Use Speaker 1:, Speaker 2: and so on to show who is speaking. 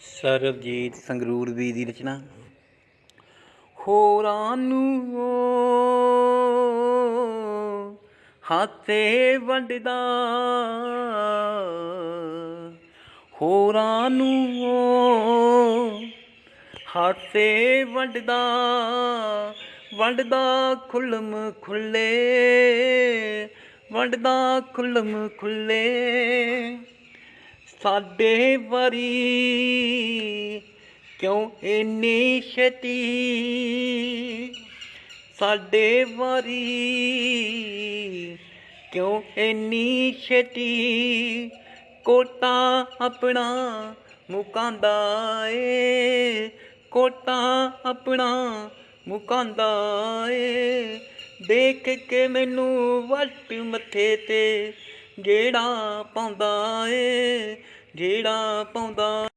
Speaker 1: ਸਰਬਜੀਤ ਸੰਗਰੂਰ ਵੀ ਦੀ ਰਚਨਾ। ਹੋਰਾਂ ਨੂੰ ਉਹ ਹਾਥੇ ਵੰਡਦਾ। ਹੋਰਾਂ ਨੂੰ ਉਹ ਹਾਥੇ ਵੰਡਦਾ। ਵੰਡਦਾ ਖੁੱਲਮ ਖੁੱਲੇ ਵੰਡਦਾ ਖੁੱਲਮ ਖੁੱਲੇ ਸਾਡੇ ਵਰੀ ਕਿਉਂ ਇੰਨੀ ਛੇਤੀ? ਸਾਡੇ ਵਾਰੀ ਕਿਉਂ ਇੰਨੀ ਛੇਤੀ? ਕੋਟਾ ਆਪਣਾ ਮੁਕਾਂਦਾ ਏ, ਕੋਟਾ ਆਪਣਾ ਮੁਕਾਂਦਾ ਏ। ਦੇਖ ਕੇ ਮੈਨੂੰ ਵੱਟ ਮੱਥੇ ਤੇ ਜਿਹੜਾ ਪਾਉਂਦਾ ਏ ਜਿਹੜਾ ਪਾਉਂਦਾ